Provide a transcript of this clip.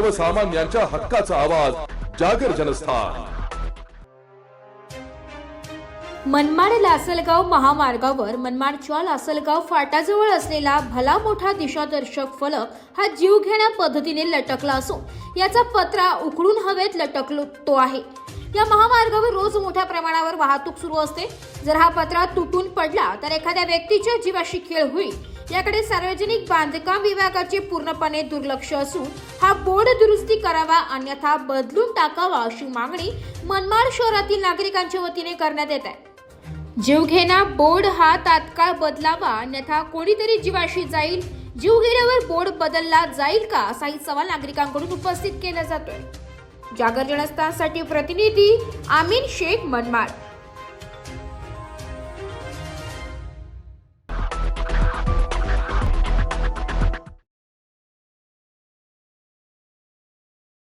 सर्वसामान्यांच्या हक्काचा आवाज जागर जनस्थान. मनमाड लासलगाव महामार्गावर मनमाडच्या लासलगाव फाटाजवळ असलेला भला मोठा दिशादर्शक फलक हा जीवघेण्या पद्धतीने लटकला असून याचा पत्रा उकळून हवेत लटकलो तो आहे. या महामार्गावर रोज मोठ्या प्रमाणावर वाहतूक सुरू असते. जर हा पत्रा तुटून पडला तर एखाद्या व्यक्तीच्या जीवाशी खेळ होईल. याकडे सार्वजनिक बांधकाम विभागाचे पूर्णपणे दुर्लक्ष असून हा बोर्ड दुरुस्ती करावा अन्यथा बदलून टाकावा अशी मागणी मनमाड शहरातील नागरिकांच्या वतीने करण्यात येत आहे. जीवघेणा बोर्ड हा तात्काळ बदलावा अन्यथा कोणीतरी जीवाशी जाईल. जीवघेऱ्यावर बोर्ड बदलला जाईल का असाही सवाल नागरिकांकडून उपस्थित केला जातोय. जागर जनस्थानसाठी प्रतिनिधी आमीन शेख मनमाड.